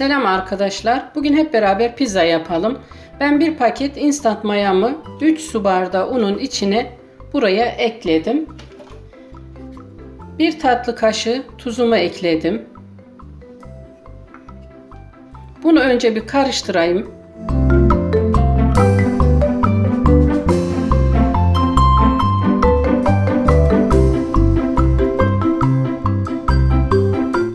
Selam arkadaşlar. Bugün hep beraber pizza yapalım. Ben bir paket instant mayamı 3 su bardağı unun içine buraya ekledim. Bir tatlı kaşığı tuzumu ekledim. Bunu önce bir karıştırayım.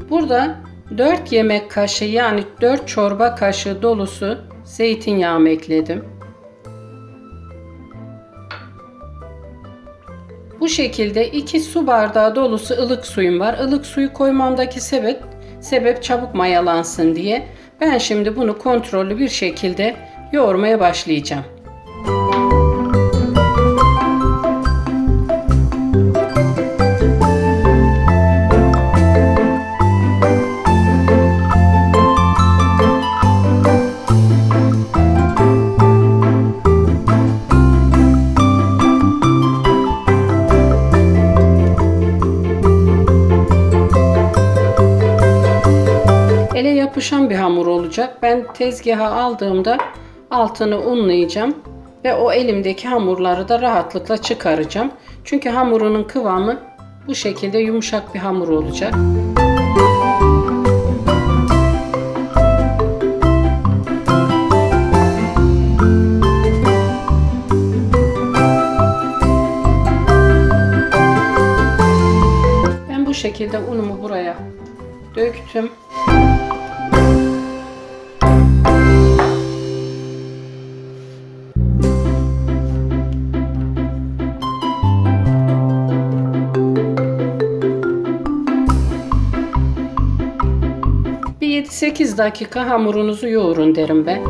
Burada 4 yemek kaşığı yani 4 çorba kaşığı dolusu zeytinyağımı ekledim. Bu şekilde 2 su bardağı dolusu ılık suyum var. Ilık suyu koymamdaki sebep sebep çabuk mayalansın diye. Ben şimdi bunu kontrollü bir şekilde yoğurmaya başlayacağım. Yapışan bir hamur olacak. Ben tezgaha aldığımda altını unlayacağım ve o elimdeki hamurları da rahatlıkla çıkaracağım. Çünkü hamurunun kıvamı bu şekilde yumuşak bir hamur olacak. Ben bu şekilde unumu buraya döktüm. Bir 7-8 dakika hamurunuzu yoğurun derim ben.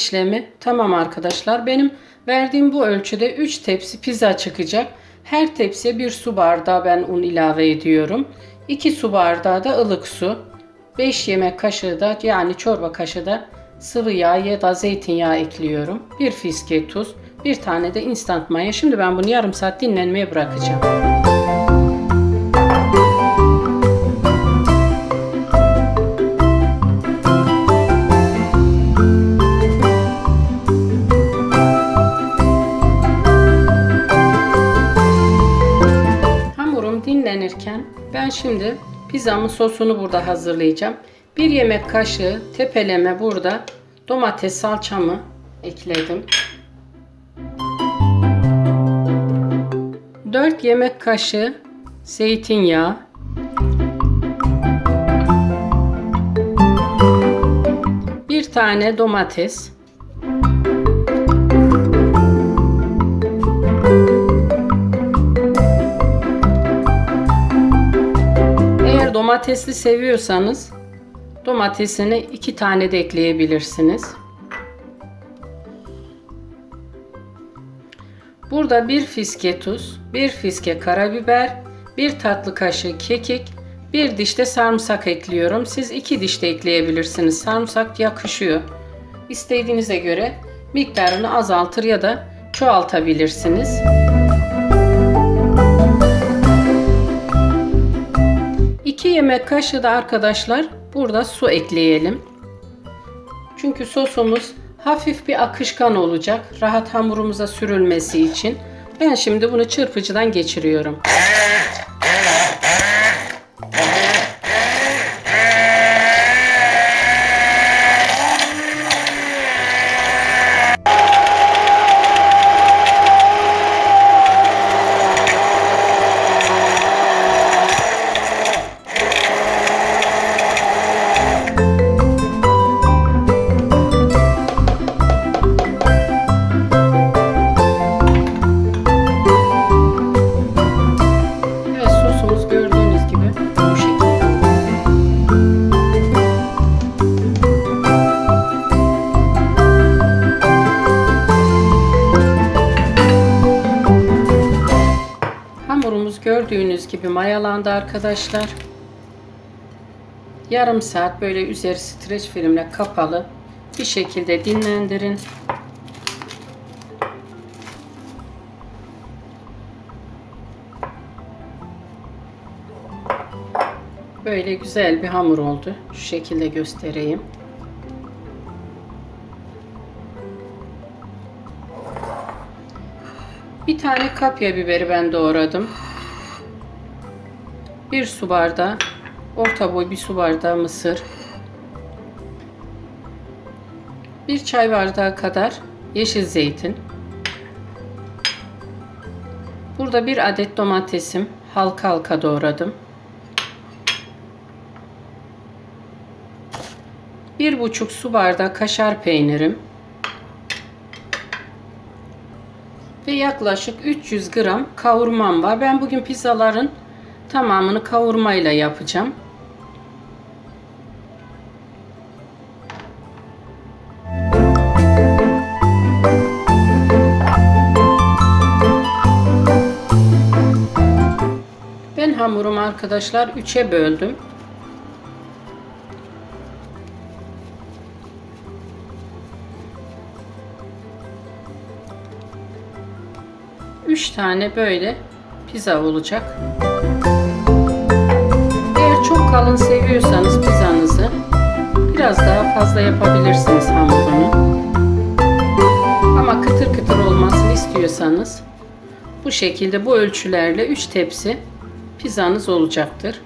İşlemi tamam arkadaşlar. Benim verdiğim bu ölçüde 3 tepsi pizza çıkacak. Her tepsiye 1 su bardağı ben un ilave ediyorum. 2 su bardağı da ılık su. 5 yemek kaşığı da yani çorba kaşığı da sıvı yağ ya da zeytinyağı ekliyorum. 1 fiske tuz, bir tane de instant maya. Şimdi ben bunu yarım saat dinlenmeye bırakacağım. Ben şimdi pizzamın sosunu burada hazırlayacağım. Bir yemek kaşığı tepeleme burada domates salçamı ekledim. 4 yemek kaşığı zeytinyağı. Bir tane domates. Domatesli seviyorsanız domatesini iki tane de ekleyebilirsiniz. Burada bir fiske tuz, bir fiske karabiber, bir tatlı kaşığı kekik, bir diş de sarımsak ekliyorum. Siz iki diş de ekleyebilirsiniz. Sarımsak yakışıyor. İstediğinize göre miktarını azaltır ya da çoğaltabilirsiniz. Yemek kaşığı da arkadaşlar burada su ekleyelim. Çünkü sosumuz hafif bir akışkan olacak. Rahat hamurumuza sürülmesi için. Ben şimdi bunu çırpıcıdan geçiriyorum. Arkadaşlar. Yarım saat böyle üzeri streç filmle kapalı bir şekilde dinlendirin. Böyle güzel bir hamur oldu. Şu şekilde göstereyim. Bir tane kapya biberi ben doğradım. Bir su bardağı, orta boy bir su bardağı mısır. Bir çay bardağı kadar yeşil zeytin. Burada bir adet domatesim halka halka doğradım. Bir buçuk su bardağı kaşar peynirim. Ve yaklaşık 300 gram kavurmam var. Ben bugün pizzaların tamamını kavurmayla yapacağım. Ben hamurumu arkadaşlar 3'e böldüm. 3 tane böyle pizza olacak. Fazla yapabilirsiniz hamurunu. Ama kıtır kıtır olmasını istiyorsanız bu şekilde bu ölçülerle 3 tepsi pizzanız olacaktır.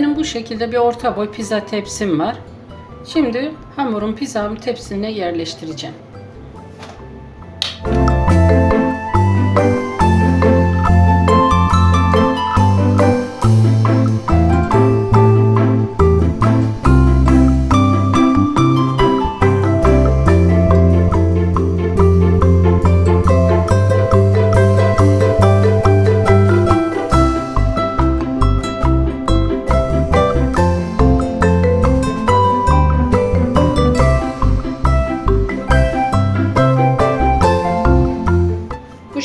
Benim bu şekilde bir orta boy pizza tepsim var. Şimdi hamurum pizzamı tepsine yerleştireceğim.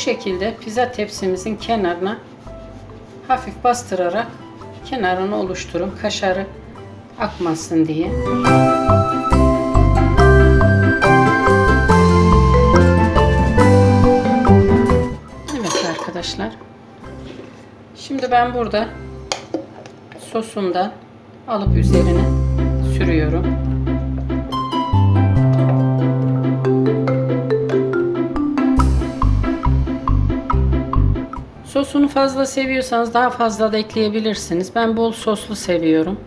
Şekilde pizza tepsimizin kenarına hafif bastırarak kenarını oluşturun. Kaşarı akmasın diye. Evet arkadaşlar. Şimdi ben burada sosundan alıp üzerine sürüyorum. Sosunu fazla seviyorsanız daha fazla da ekleyebilirsiniz. Ben bol soslu seviyorum.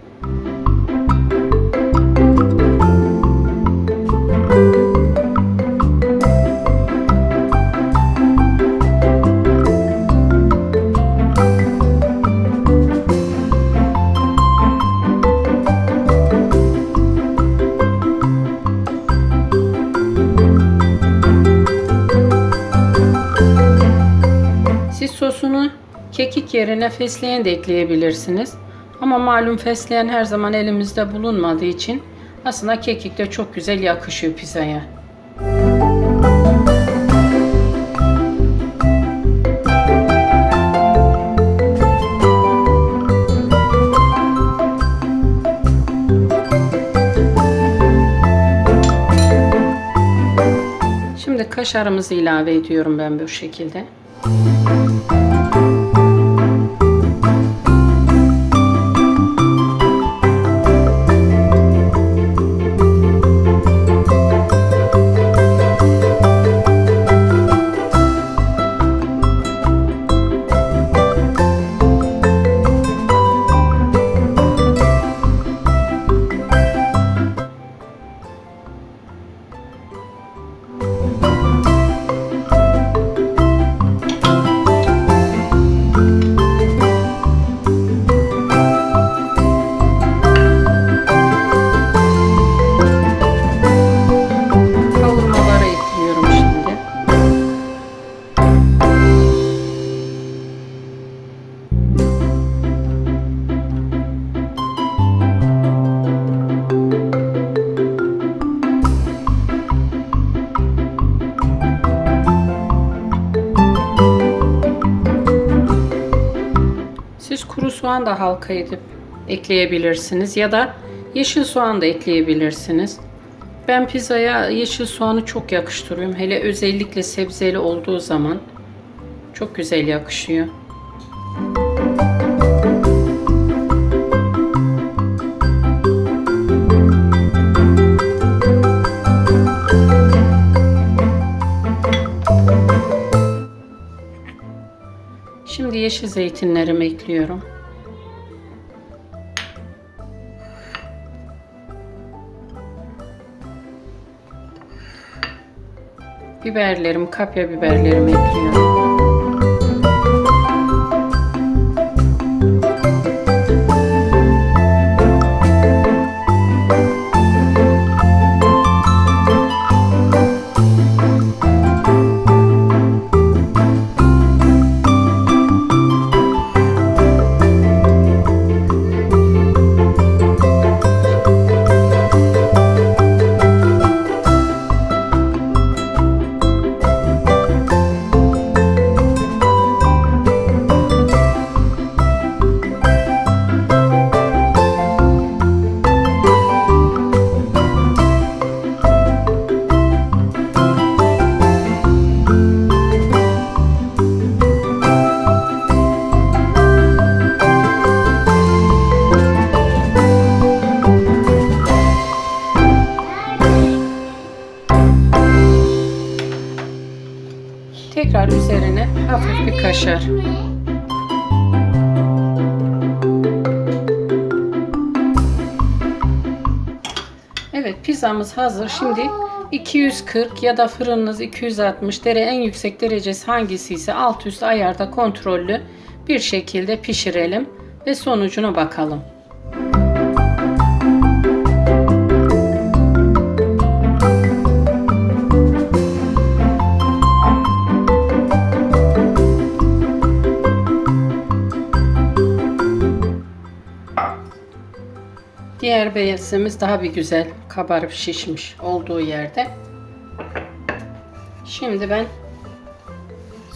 Yerine fesleğen de ekleyebilirsiniz. Ama malum fesleğen her zaman elimizde bulunmadığı için aslında kekik de çok güzel yakışıyor pizzaya. Şimdi kaşarımızı ilave ediyorum ben bu şekilde. Kavurmaları soğan da halka edip ekleyebilirsiniz ya da yeşil soğan da ekleyebilirsiniz. Ben pizzaya yeşil soğanı çok yakıştırıyorum. Hele özellikle sebzeli olduğu zaman çok güzel yakışıyor. Şimdi yeşil zeytinlerimi ekliyorum. Biberlerimi, kapya biberlerimi ekliyorum. Kaşar. Evet pizzamız hazır. Şimdi 240 ya da fırınınız 260 derece en yüksek derecesi hangisi ise alt üst ayarda kontrollü bir şekilde pişirelim ve sonucuna bakalım. Diğer beyazımız daha bir güzel kabarıp şişmiş olduğu yerde. Şimdi ben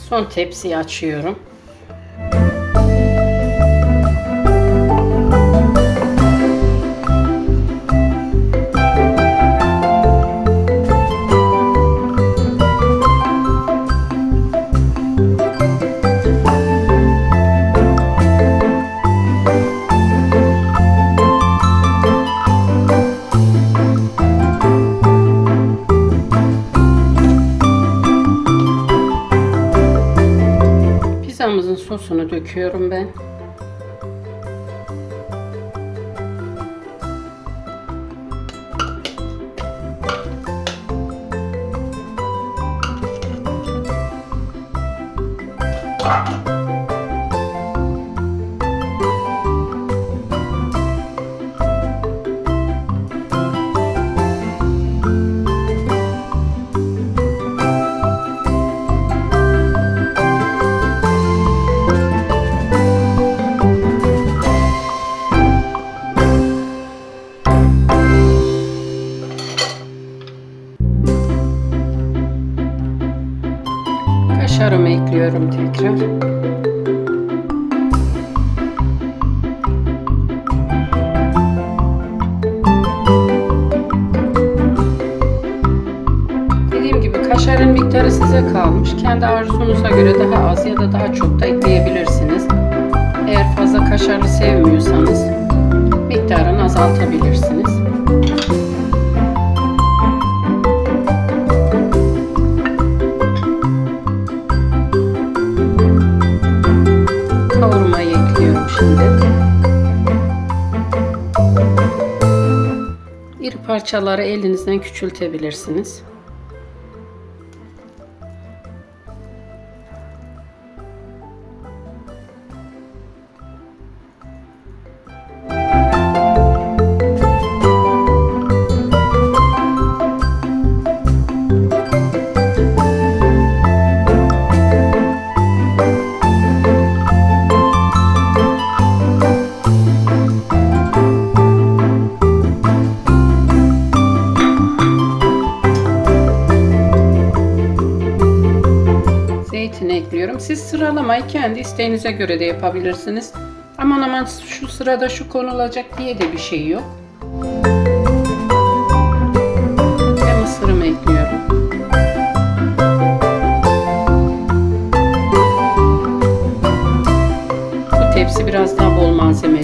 son tepsiyi açıyorum. Döküyorum ben. Tekrar. Dediğim gibi Kaşarın miktarı size kalmış. Kendi arzunuza göre daha az ya da daha çok da ekleyebilirsiniz. Eğer fazla kaşarlı sevmiyorsanız miktarını azaltabilirsiniz. Parçaları elinizden küçültebilirsiniz. Sıralamayı kendi isteğinize göre de yapabilirsiniz. Aman aman şu sırada şu konulacak diye de bir şey yok. Ve mısırımı ekliyorum. Bu tepsi biraz daha bol malzemeli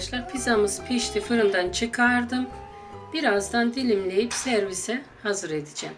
arkadaşlar pizzamız pişti. Fırından çıkardım. Birazdan dilimleyip servise hazır edeceğim.